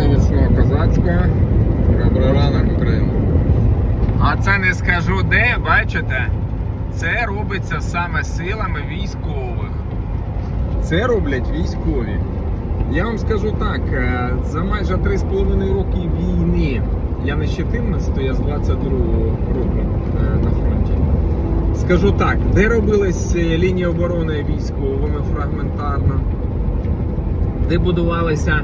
Міцного козацького. Добрий ранок, Україна. А це не скажу де, бачите? Це робиться саме силами військових. Це роблять військові. Я вам скажу так, е, за майже 3,5 роки війни, я не з 14, я з 22 року е, на фронті. Скажу так, де робились е, лінії оборони військовими фрагментарно, де будувалися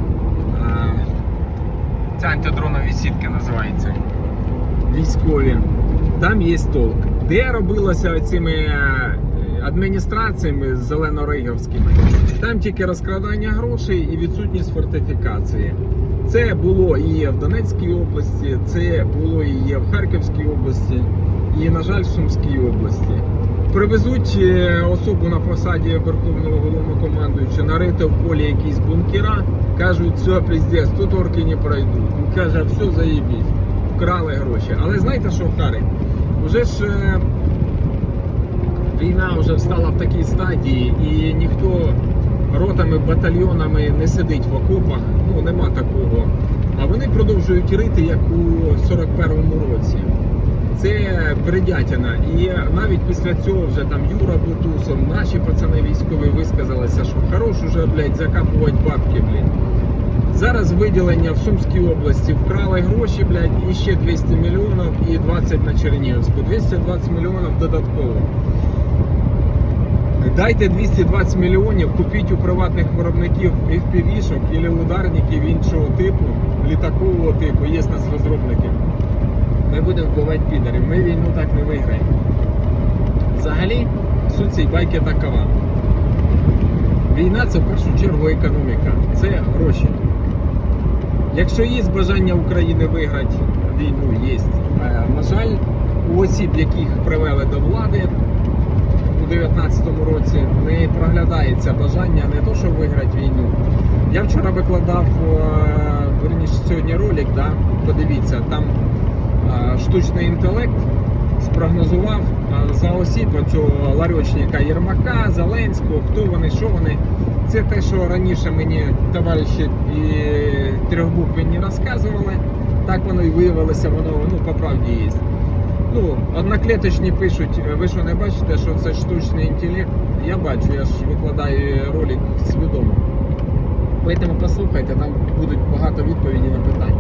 Це антидронові сітки називаються. військові, там є толк. Де робилося цими е, адміністраціями зелено-рейгівськими, там тільки розкрадання грошей і відсутність фортифікації. Це було і в Донецькій області, це було і в Харківській області, і, на жаль, в Сумській області. Привезуть е, особу на посаді Верховного головнокомандуюча, нарити в полі якісь бункера, кажуть, все, піздець, тут орки не пройдуть. Він каже, все, заєбісь, вкрали гроші. Але знаєте що, Харик? Уже ж е, війна вже встала в такій стадії, і ніхто ротами, батальйонами не сидить в окопах. Ну нема такого. А вони продовжують рити, як у 41-му році. Це бредятина. І навіть після цього вже там Юра Бутусов, наші пацани військові висказалися, що хорош уже, блядь, закапувати бабки, блядь. Зараз виділення в Сумській області вкрали гроші, блядь, і ще 200 мільйонів і 20 на Чернігівську. 220 мільйонів додатково. Дайте 220 мільйонів, купіть у приватних виробників FPV-шок або ударників іншого типу, літакового типу, є нас розробники. Ми будемо вбивати підарів. Ми війну так не виграємо. Взагалі, суть цієї байки такова. Війна це в першу чергу економіка, це гроші. Якщо є бажання України виграти війну, є. На жаль, у осіб, яких привели до влади у 2019 році, не проглядається бажання не то, що виграти війну. Я вчора викладав е, верніше сьогодні ролик, да, подивіться, там штучний інтелект спрогнозував е, за осіб цього ларьочника Єрмака, Зеленського, хто вони, що вони. Це те, що раніше мені товариші і трьохбуквені розказували. Так воно і виявилося, воно ну, по правді є. Ну, одноклеточні пишуть, ви що не бачите, що це штучний інтелект? Я бачу, я ж викладаю ролик свідомо. Поэтому послухайте, там будуть багато відповідей на питання.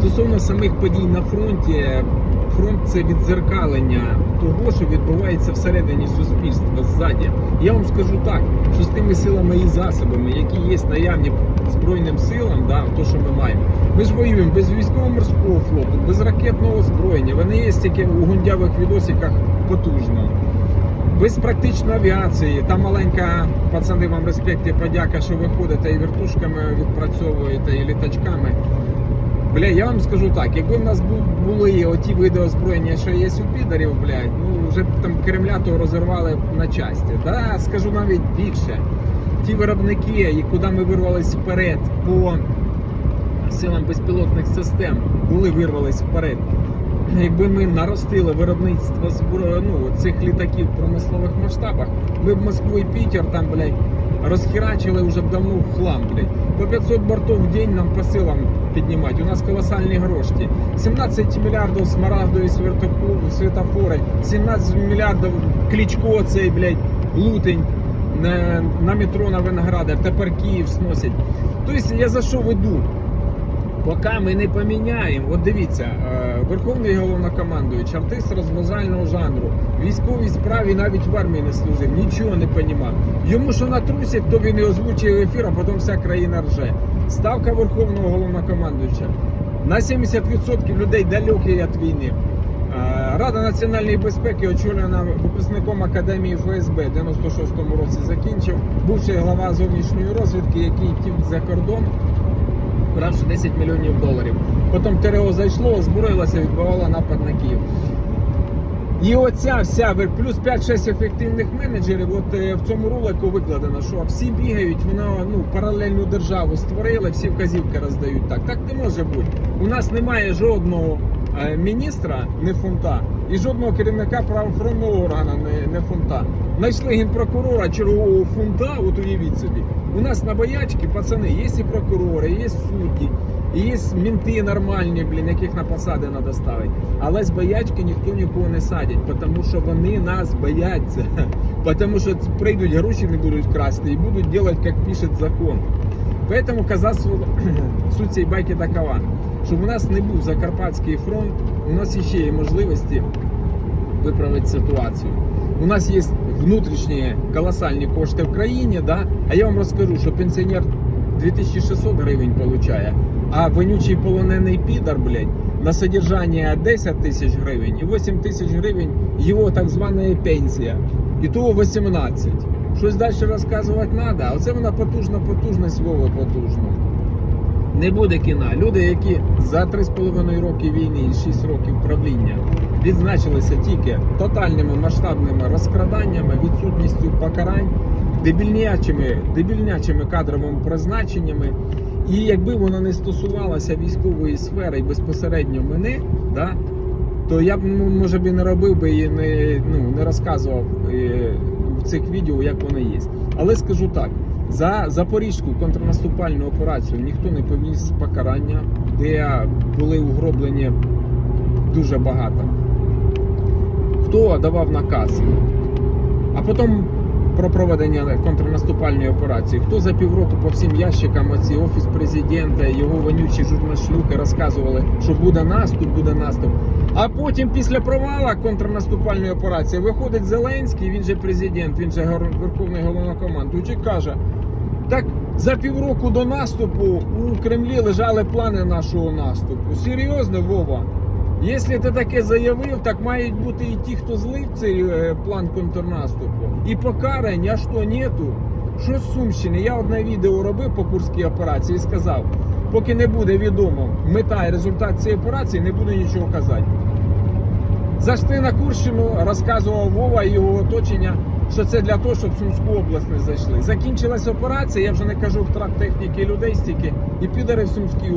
Стосовно самих подій на фронті, фронт це відзеркалення того, що відбувається всередині суспільства ззаді. Я вам скажу так, що з тими силами і засобами, які є наявні Збройним силам, да, то, що ми маємо, ми ж воюємо без військово-морського флоту, без ракетного озброєння. Вони є тільки у гундявих відосиках потужно. Без практично авіації, там маленька пацани, вам респект і подяка, що ви ходите і вертушками відпрацьовуєте, і літачками. Бля, я вам скажу так, якби в нас були оті види озброєння, що є у підарів, блядь, ну вже б там Кремля то розірвали на часті. Да, скажу навіть більше. Ті виробники, і куди ми вирвались вперед по силам безпілотних систем, коли вирвались вперед. Якби ми наростили виробництво ну, цих літаків в промислових масштабах, ми б Москву і Пітер там, блядь, розхерачили вже б давно в хлам, блядь. По 500 бортов в день нам по силам піднімати. У нас колосальні гроші. 17 мільярдів смарагдові світофори, 17 мільярдів клічко цей, блядь, лутень на, метро на Виноградар, тепер Київ сносять. Тобто я за що веду? Поки ми не поміняємо, от дивіться, е, Верховний головнокомандуючий, артист розважального жанру, військовій справі навіть в армії не служив, нічого не понімав. Йому що натрусять, то він і озвучує ефір, а потім вся країна рже. Ставка Верховного головнокомандуюча. На 70% людей далекі від війни. Е, Рада національної безпеки, очолена випускником Академії ФСБ, 96-му році закінчив, бувший глава зовнішньої розвідки, який втік за кордон вкравши 10 мільйонів доларів. Потім ТРО зайшло, озброїлося, відбувало напад на Київ. І оця вся плюс 5-6 ефективних менеджерів. От е, в цьому ролику викладено, що всі бігають, вона ну паралельну державу створили, всі вказівки роздають. Так так не може бути. У нас немає жодного міністра, не фунта, і жодного керівника правоохоронного органу не, не фунта. Знайшли генпрокурора чергового фунта. От уявіть собі. У нас на боячки, пацани, є і прокурори, є судді, є мінти нормальні, блін, яких на посади треба ставити. Але з боячки ніхто нікого не садять, тому що вони нас бояться. Тому що прийдуть гроші, не будуть красти і будуть робити, як пише закон. Поэтому казацтво, суть цієї байки такова, щоб у нас не був Закарпатський фронт, у нас ще є можливості виправити ситуацію. У нас є внутрішні колосальні кошти в країні, да? а я вам розкажу, що пенсіонер 2600 гривень получає, а вонючий полонений підар, блядь, на содержання 10 тисяч гривень і 8 тисяч гривень його так звана пенсія. І того 18. Щось далі розказувати треба, оце вона потужна потужність Вова потужна. Не буде кіна. Люди, які за 3,5 роки війни і 6 років правління відзначилися тільки тотальними масштабними розкраданнями, відсутністю покарань, дебільнячими, дебільнячими кадровими призначеннями. І якби воно не стосувалося військової сфери і безпосередньо мене, да, то я б ну, може б і не робив би і не, ну, не розказував е, в цих відео, як воно є. Але скажу так: за Запорізьку контрнаступальну операцію ніхто не повіз покарання, де були угроблені дуже багато. Хто давав наказ? А потім про проведення контрнаступальної операції. Хто за півроку по всім ящикам оці офіс президента, його вонючі журнашлюхи розказували, що буде наступ, буде наступ. А потім після провала контрнаступальної операції виходить Зеленський, він же президент, він же верховний головнокомандуючий, каже. Так за півроку до наступу у Кремлі лежали плани нашого наступу. Серйозно, Вова? Якщо ти таке заявив, так мають бути і ті, хто злив цей е, план контрнаступу. І покарань, а що нету? Що з Сумщини? Я одне відео робив по Курській операції і сказав, поки не буде відомо мета і результат цієї операції, не буду нічого казати. Зайшли на Курщину, розказував Вова і його оточення, що це для того, щоб Сумську область не зайшли. Закінчилась операція, я вже не кажу втрат техніки людей стільки, і підари в Сумській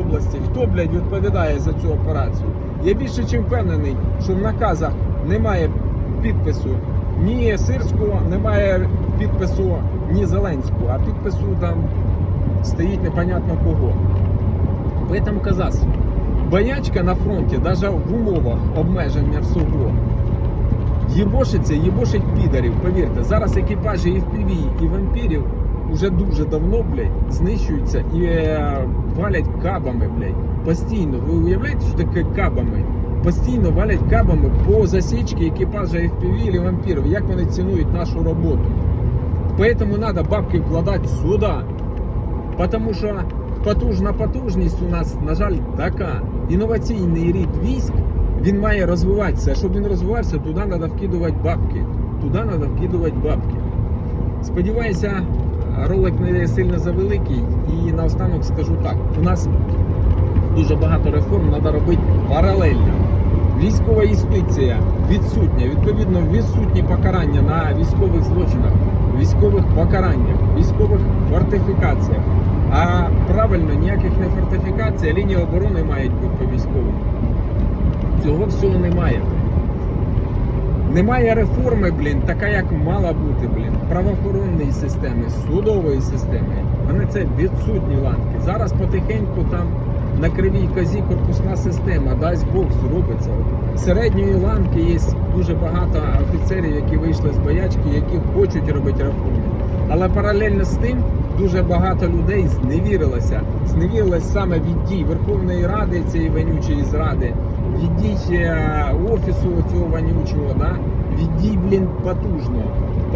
області. Хто, блядь, відповідає за цю операцію? Я більше чим впевнений, що в наказах немає підпису ні Сирського, немає підпису ні Зеленського, а підпису там стоїть непонятно кого. Поэтому казацтво. Боячка на фронті, навіть в умовах обмеження всього, їбошиться, їбошить підарів. Повірте, зараз екіпажі і FPV, і вампірів уже дуже давно, блядь, знищуються і е, валять кабами, блядь. Постійно. Ви уявляєте, що таке кабами? Постійно валять кабами по засічці екіпажа FPV і вампірів. Як вони цінують нашу роботу. Поэтому надо бабки вкладати сюди. Потому що потужна потужність у нас, на жаль, така. Інноваційний рід військ він має розвиватися. А щоб він розвивався, туди треба вкидувати бабки. Туди треба вкидувати бабки. Сподіваюся, ролик не сильно завеликий. І наостанок скажу так: у нас дуже багато реформ треба робити паралельно. Військова юстиція відсутня, відповідно, відсутні покарання на військових злочинах, військових покараннях, військових фортифікаціях. А правильно, ніяких не фортифікацій, а лінії оборони мають бути по військовому. Цього всього немає. Немає реформи, блін, така як мала бути, блін, правоохоронної системи, судової системи. Вони це відсутні ланки. Зараз потихеньку там на кривій козі корпусна система, дасть Бог, зробиться. Середньої ланки є дуже багато офіцерів, які вийшли з боячки, які хочуть робити реформи. Але паралельно з тим дуже багато людей зневірилося. Зневірилось саме від дій Верховної Ради цієї вонючої зради, від дій е, офісу цього вонючого, да? від дій, блін, потужного.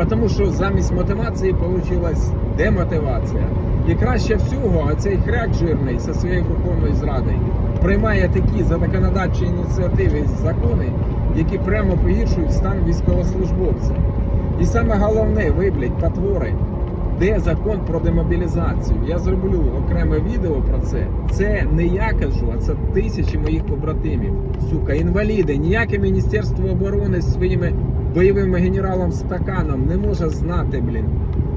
Тому що замість мотивації вийшла демотивація. І краще всього цей хряк жирний зі своєю верховною зрадою приймає такі законодавчі ініціативи закони, які прямо погіршують стан військовослужбовця. І саме головне, ви, потвори, де закон про демобілізацію. Я зроблю окреме відео про це. Це не я кажу, а це тисячі моїх побратимів. Сука, інваліди. Ніяке міністерство оборони зі своїми бойовими генералом стаканом не може знати, блін,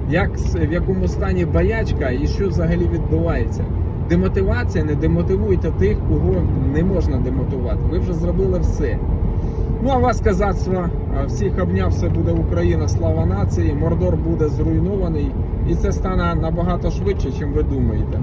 як в якому стані боячка і що взагалі відбувається. Демотивація не демотивуйте тих, кого не можна демотивувати. Ви вже зробили все. Ну а вас казацтво всіх обняв, все буде Україна, слава нації. Мордор буде зруйнований, і це стане набагато швидше, ніж ви думаєте.